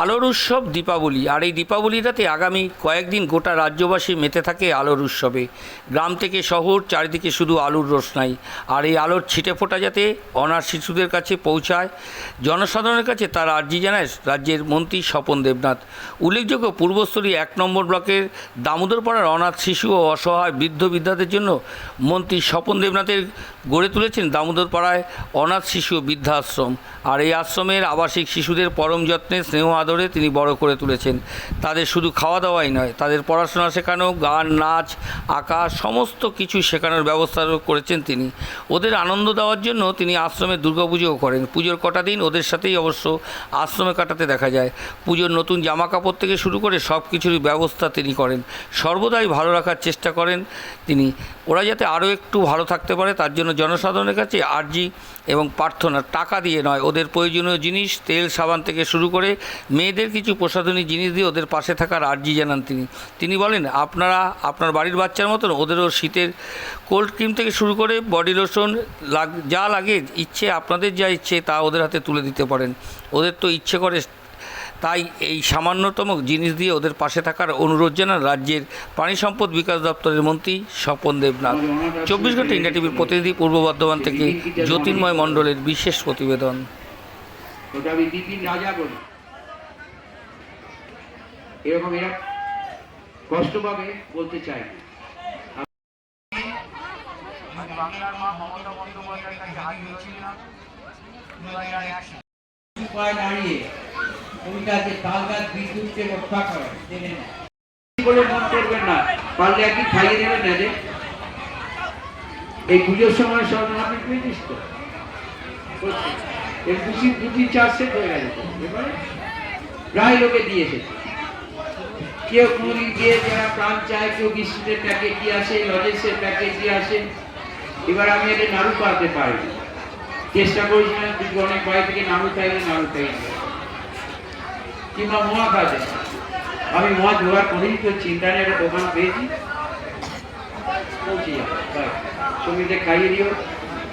আলোর উৎসব দীপাবলি। আর এই দীপাবলি রাতে আগামী কয়েকদিন গোটা রাজ্যবাসী মেতে থাকে আলোর উৎসবে। গ্রাম থেকে শহর, চারিদিকে শুধু আলোর রোশনাই আর এই আলোর ছিটে ফোটা যাতে অনাথ শিশুদের কাছে পৌঁছায়, জনসাধারণের কাছে তার আর্জি জানায় রাজ্যের মন্ত্রী স্বপন দেবনাথ। উল্লেখযোগ্য পূর্বস্থলী এক নম্বর ব্লকের দামোদরপাড়ার অনাথ শিশু ও অসহায় বৃদ্ধ বৃদ্ধাদের জন্য মন্ত্রী স্বপন দেবনাথের গড়ে তুলেছেন দামোদরপাড়ায় অনাথ শিশু বৃদ্ধাশ্রম। আর এই আশ্রমের আবাসিক শিশুদের পরম যত্নে স্নেহ আদরে তিনি বড় করে তুলেছেন। তাদের শুধু খাওয়া দাওয়াই নয়, তাদের পড়াশোনা শেখানো, গান, নাচ, আঁকা, সমস্ত কিছু শেখানোর ব্যবস্থা করেছেন তিনি। ওদের আনন্দ দেওয়ার জন্য তিনি আশ্রমে দুর্গাপুজোও করেন। পুজোর কটা দিন ওদের সাথেই অবশ্য আশ্রমে কাটাতে দেখা যায়। পুজোর নতুন জামা কাপড় থেকে শুরু করে সব কিছুরই ব্যবস্থা তিনি করেন। সর্বদাই ভালো রাখার চেষ্টা করেন তিনি। ওরা যাতে আরও একটু ভালো থাকতে পারে, তার জন্য জনসাধারণের কাছে আর্জি এবং প্রার্থনা, টাকা দিয়ে নয়। ওদের প্রয়োজনীয় জিনিস, তেল, সাবান থেকে শুরু করে মেয়েদের কিছু প্রসাধনী জিনিস দিয়ে ওদের পাশে থাকার আর্জি জানান তিনি। তিনি বলেন, আপনারা, আপনার বাড়ির বাচ্চার মতন ওদেরও শীতের কোল্ড ক্রিম থেকে শুরু করে বডি লোশন লাগ, যা লাগে, ইচ্ছে আপনাদের যা ইচ্ছে তা ওদের হাতে তুলে দিতে পারেন। ওদের তো ইচ্ছে করে, তাই এই সামান্যতম জিনিস দিয়ে ওদের পাশে থাকার অনুরোধ জানান রাজ্যের প্রাণী সম্পদ বিকাশ দপ্তরের মন্ত্রী স্বপন দেবনাথ। চব্বিশ ঘণ্টা ইন্ডিয়া টিভির প্রতিনিধি পূর্ব বর্ধমান থেকে জ্যোতির্ময় মণ্ডলের বিশেষ প্রতিবেদন ওটা আমি বিপিন রাজা বলি এরকম এরা কষ্ট পাবে বলতে চাই বাংলার মা মমতা বন্দ্যোপাধ্যায়ের কাছে হাত ধরেছিলাম দু হাজার এক উপায় দাঁড়িয়ে কবিতাকে তাল গাছ বিদ্যুৎকে রক্ষা করে জেনে বলে মন করবেন না পারলে একদিন খাইয়ে দেবেন না যে? এই পুজোর সময় সব আপনি পেয়েছিস তো। চার সেট হয়ে গেছে এবারে প্রায় লোকে দিয়ে এসেছে কেউ কোনোদিন গিয়ে যারা প্রাণ চায়, কেউ বিস্কুটের প্যাকেট দিয়ে আসে, লজেন্সের প্যাকেট দিয়ে আসে। এবার আমি এদের নাড়ু পাতে পারি। চেষ্টা করেছিলাম কিন্তু অনেক বাড়ি থেকে নাড়ু চাইলে নাড়ু চাইলে কিংবা মোয়া খাতে আমি মোয়া জোগাড় করেই তো চিন্তা নেই, একটা দোকান পেয়েছি। সঙ্গীতে খাইয়ে দিও।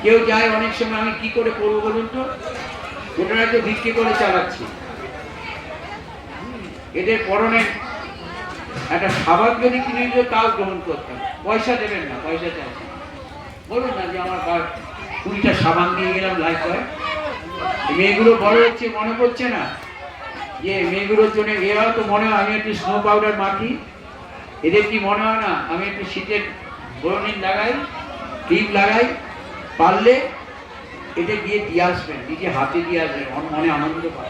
কেউ যায় অনেক সময়, আমি কি করে করব বলুন তো? গোটা রাজ্য বিক্রি করে চালাচ্ছি। এদের পরনে একটা খাবার যদি কিনে দিত তাও গ্রহণ করতাম। পয়সা দেবেন না, পয়সা চাইছেন বলুন না যে আমার কুড়িটা সাবান দিয়ে গেলাম লাইফ হয় মেয়েগুলো বড় হচ্ছে, মনে পড়ছে না? যে মেয়েগুলোর জন্য এরাও তো মনে হয় আমি একটু স্নো পাউডার মাখি। এদের কি মনে হয় না? আমি একটু শীতের বরণিন লাগাই, ক্রিম লাগাই, পারলে এটা দিয়ে দিয়ে আসবেন, নিজে হাতে দিয়ে আসবেন মন- আনন্দ পায়।